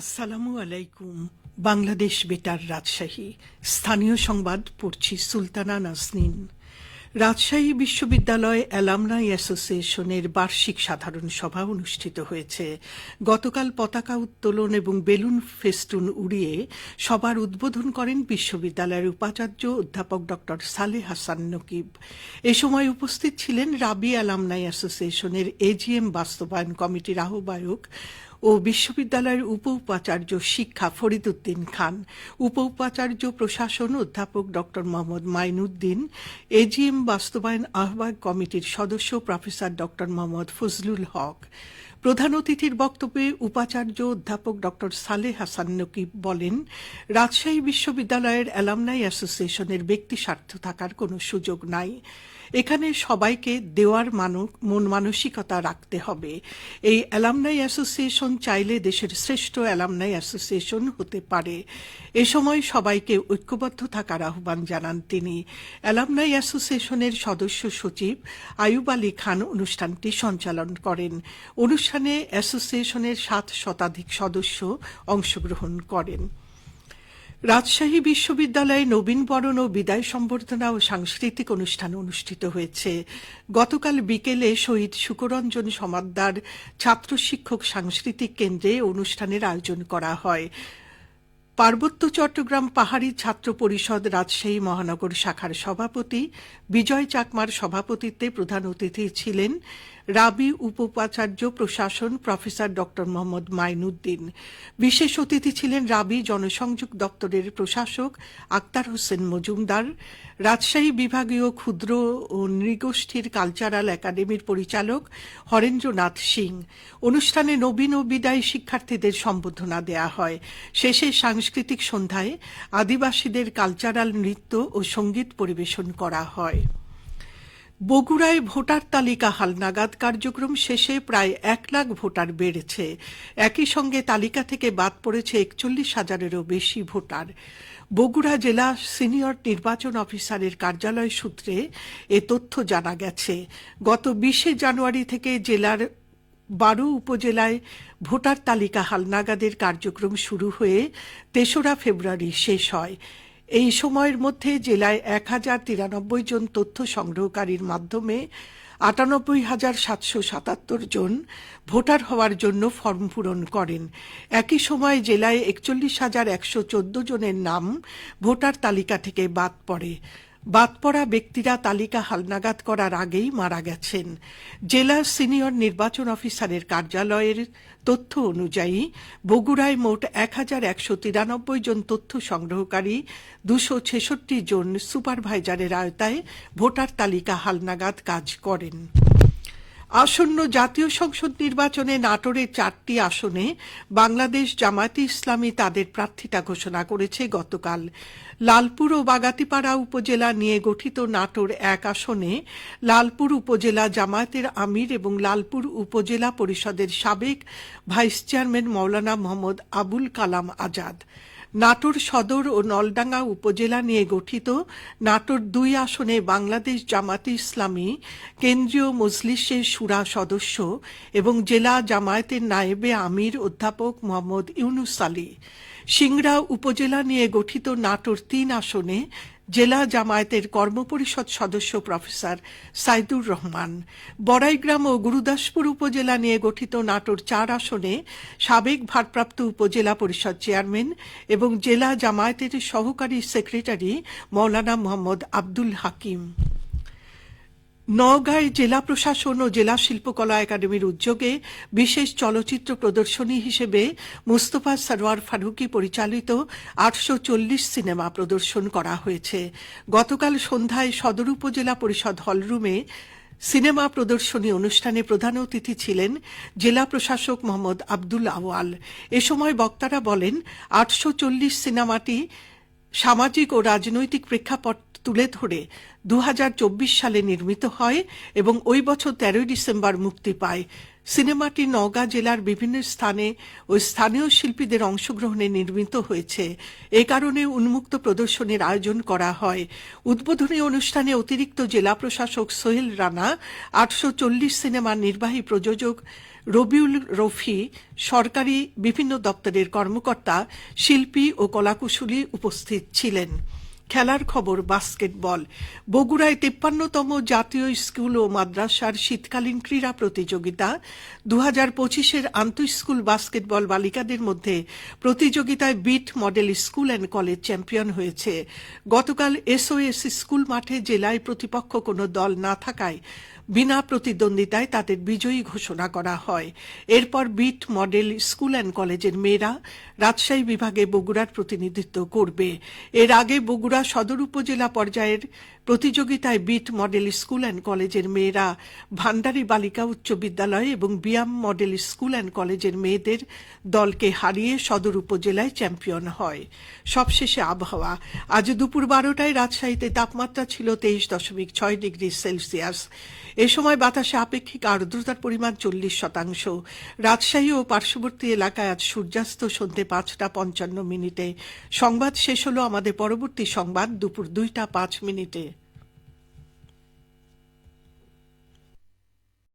আসসালামু আলাইকুম, বাংলাদেশ বেতার রাজশাহী। স্থানীয় সংবাদ পড়ছি সুলতানা নাসনিন রাজশাহী বিশ্ববিদ্যালয় অ্যালামনাই অ্যাসোসিয়েশনের বার্ষিক সাধারণ সভা অনুষ্ঠিত হয়েছে। গতকাল পতাকা উত্তোলন এবং বেলুন ফেস্টুন উড়িয়ে সবার উদ্বোধন করেন বিশ্ববিদ্যালয়ের উপাচার্য অধ্যাপক ড সালে হাসান নকিব। এ সময় উপস্থিত ছিলেন রাবি অ্যালামনাই অ্যাসোসিয়েশনের এজিএম বাস্তবায়ন কমিটির আহ্বায়ক ও বিশ্ববিদ্যালয়ের উপ উপাচার্য শিক্ষা ফরিদুদ্দিন খান উপ উপাচার্য প্রশাসন অধ্যাপক ড. মোহাম্মদ মাইনুদ্দিন এজিএম বাস্তবায়ন আহ্বায়ক কমিটির সদস্য প্রফেসর ড. মোহাম্মদ ফজলুল হক। প্রধান অতিথির বক্তব্যে উপাচার্য অধ্যাপক ড সালেহ হাসান নকিব বলেন, রাজশাহী বিশ্ববিদ্যালয়ের অ্যালামনাই অ্যাসোসিয়েশনের ব্যক্তি স্বার্থ থাকার কোনো সুযোগ নাই। এখানে সবাইকে দেওয়ার মন মানসিকতা রাখতে হবে। এই অ্যালামনাই অ্যাসোসিয়েশন চাইলে দেশের শ্রেষ্ঠ অ্যালামনাই অ্যাসোসিয়েশন হতে পারে। এ সময় সবাইকে ঐক্যবদ্ধ থাকার আহ্বান জানান তিনি। অ্যালামনাই অ্যাসোসিয়েশনের সদস্য সচিব আয়ুব আলী খান অনুষ্ঠানটি সঞ্চালন করেন। অ্যাসোসিয়েশনের সাত শতাধিক সদস্য অংশগ্রহণ করেন। রাজশাহী বিশ্ববিদ্যালয়ে নবীনবরণ ও বিদায় সম্বর্ধনা ও সাংস্কৃতিক অনুষ্ঠান অনুষ্ঠিত হয়েছে। গতকাল বিকেলে শহীদ সুকরঞ্জন সমাদ্দার ছাত্র শিক্ষক সাংস্কৃতিক কেন্দ্রে অনুষ্ঠানের আয়োজন করা হয়। পার্বত্য চট্টগ্রাম পাহাড়ি ছাত্র পরিষদ রাজশাহী মহানগর শাখার সভাপতি বিজয় চাকমার সভাপতিত্বে প্রধান অতিথি ছিলেন রাবি উপাচার্য প্রশাসন প্রফেসর ড মোহাম্মদ মাইনুদ্দিন। বিশেষ অতিথি ছিলেন রাবি জনসংযোগ দপ্তরের প্রশাসক আক্তার হোসেন মজুমদার, রাজশাহী বিভাগীয় ক্ষুদ্র ও নৃগোষ্ঠীর কালচারাল একাডেমির পরিচালক হরেন্দ্রনাথ সিং। অনুষ্ঠানে নবীন ও বিদায়ী শিক্ষার্থীদের সম্বোধনা দেয়া হয়। শেষে সাংস্কৃতিক সন্ধ্যায় আদিবাসীদের কালচারাল নৃত্য ও সংগীত পরিবেশন করা হয়। বগুড়ায় ভোটার তালিকা হালনাগাদ কার্যক্রম শেষে প্রায় এক লাখ ভোটার বেড়েছে। একই সঙ্গে তালিকা থেকে বাদ পড়েছে একচল্লিশ হাজারেরও বেশি ভোটার। বগুড়া জেলা সিনিয়র নির্বাচন অফিসারের কার্যালয় সূত্রে এ তথ্য জানা গেছে। গত বিশে জানুয়ারি থেকে জেলার বারো উপজেলায় ভোটার তালিকা হালনাগাদের কার্যক্রম শুরু হয়ে তেসরা ফেব্রুয়ারি শেষ হয়। এই সময়ের মধ্যে জেলায় এক হাজার তিরানব্বই জন তথ্য সংগ্রহকারীর মাধ্যমে আটানব্বই হাজার সাতশো সাতাত্তর জন ভোটার হওয়ার জন্য ফর্ম পূরণ করেন। একই সময় জেলায় একচল্লিশ হাজার একশো চোদ্দ জনের নাম ভোটার তালিকা থেকে বাদ পড়ে। বাদ পড়া ব্যক্তিরা তালিকা হালনাগাদ করার আগেই মারা গেছেন। জেলা সিনিয়র নির্বাচন অফিসারের কার্যালয়ের তথ্য অনুযায়ী বগুড়ায় মোট এক হাজার একশো তিরানব্বই জন তথ্য সংগ্রহকারী, দুশো ছেষট্টি জন সুপারভাইজারের আওতায় ভোটার তালিকা হালনাগাদ কাজ করেন। আসন্ন জাতীয় সংসদ নির্বাচনে নাটোরের চারটি আসনে বাংলাদেশ জামায়াতে ইসলামী তাদের প্রার্থিতা ঘোষণা করেছে গতকাল। লালপুর ও বাগাতিপাড়া উপজেলা নিয়ে গঠিত নাটোর এক আসনে লালপুর উপজেলা জামায়াতের আমির এবং লালপুর উপজেলা পরিষদের সাবেক ভাইস চেয়ারম্যান মৌলানা মোহাম্মদ আবুল কালাম আজাদ। নাটোর সদর ও নলডাঙ্গা উপজেলা নিয়ে গঠিত নাটোর দুই আসনে বাংলাদেশ জামাতে ইসলামী, কেন্দ্রীয় মজলিসের সুরা সদস্য এবং জেলা জামায়াতের নায়েবে আমির অধ্যাপক মোহাম্মদ ইউনুস আলী। সিংড়া উপজেলা নিয়ে গঠিত নাটোর তিন আসনে জেলা জামায়াতের কর্মপরিষদ সদস্য প্রফেসর সাইদুর রহমান। বড়াইগ্রাম ও গুরুদাসপুর উপজেলা নিয়ে গঠিত নাটোর চার আসনে সাবেক ভারপ্রাপ্ত উপজেলা পরিষদ চেয়ারম্যান এবং জেলা জামায়াতের সহকারী সেক্রেটারি মৌলানা মোহাম্মদ আব্দুল হাকিম। নওগাঁয় জেলা প্রশাসন ও জেলা শিল্পকলা একাডেমির উদ্যোগে বিশেষ চলচ্চিত্র প্রদর্শনী হিসেবে মুস্তফা সরোয়ার ফারুকি পরিচালিত আটশো চল্লিশ সিনেমা প্রদর্শন করা হয়েছে। গতকাল সন্ধ্যায় সদর উপজেলা পরিষদ হলরুমে সিনেমা প্রদর্শনী অনুষ্ঠানে প্রধান অতিথি ছিলেন জেলা প্রশাসক মোহাম্মদ আব্দুল আওয়াল এ সময় বক্তারা বলেন, আটশো চল্লিশ সিনেমাটি সামাজিক ও রাজনৈতিক প্রেক্ষাপট তুলে ধরে দু হাজার চব্বিশ সালে নির্মিত হয় এবং ওই বছর তেরোই ডিসেম্বর মুক্তি পায়। সিনেমাটি নওগাঁ জেলার বিভিন্ন স্থানে ও স্থানীয় শিল্পীদের অংশগ্রহণে নির্মিত হয়েছে। এ কারণে উন্মুক্ত প্রদর্শনীর আয়োজন করা হয়। উদ্বোধনী অনুষ্ঠানে অতিরিক্ত জেলা প্রশাসক সোহেল রানা, আটশো চল্লিশ সিনেমার নির্বাহী প্রযোজক রবিউল রফি, সরকারি বিভিন্ন দপ্তরের কর্মকর্তা, শিল্পী ও কলাকুশলী উপস্থিত ছিলেন। খেলার খবর, বাস্কেটবল। বগুড়ায় তেপ্পান্নতম জাতীয় স্কুল ও মাদ্রাসার শীতকালীন ক্রীড়া প্রতিযোগিতা। দু হাজার পঁচিশের আন্তঃস্কুল বাস্কেটবল বালিকাদের মধ্যে প্রতিযোগিতায় bit model school and college champion হয়েছে। গতকাল এসওএস স্কুল মাঠে জেলায় প্রতিপক্ষ কোনো দল না থাকায় বিনা প্রতিদ্বন্দ্বিতায় তাদের বিজয়ী ঘোষণা করা হয়। এরপর বিট মডেল স্কুল অ্যান্ড কলেজের মেয়েরা রাজশাহী বিভাগে বগুড়ার প্রতিনিধিত্ব করবে। এর আগে বগুড়া সদর উপজেলা পর্যায়ের প্রতিযোগিতায় বিট মডেল স্কুল অ্যান্ড কলেজের মেয়েরা ভান্ডারী বালিকা উচ্চ বিদ্যালয় এবং বিয়াম মডেল স্কুল অ্যান্ড কলেজের মেয়েদের দলকে হারিয়ে সদর উপজেলায় চ্যাম্পিয়ন হয়। সবশেষে আবহাওয়া। আজ দুপুর বারোটায় রাজশাহীতে তাপমাত্রা ছিল তেইশ দশমিক ছয় ডিগ্রি সেলসিয়াস। এ সময় বাতাসে আপেক্ষিক আর্দ্রতার পরিমাণ চল্লিশ শতাংশ। রাজশাহী ও পার্শ্ববর্তী এলাকায় আজ সূর্যাস্ত সন্ধ্যে পাঁচটা পঞ্চান্ন মিনিটে। সংবাদ শেষ হলো আমাদের পরবর্তী সংবাদ দুপুর দুইটা পাঁচ মিনিটে।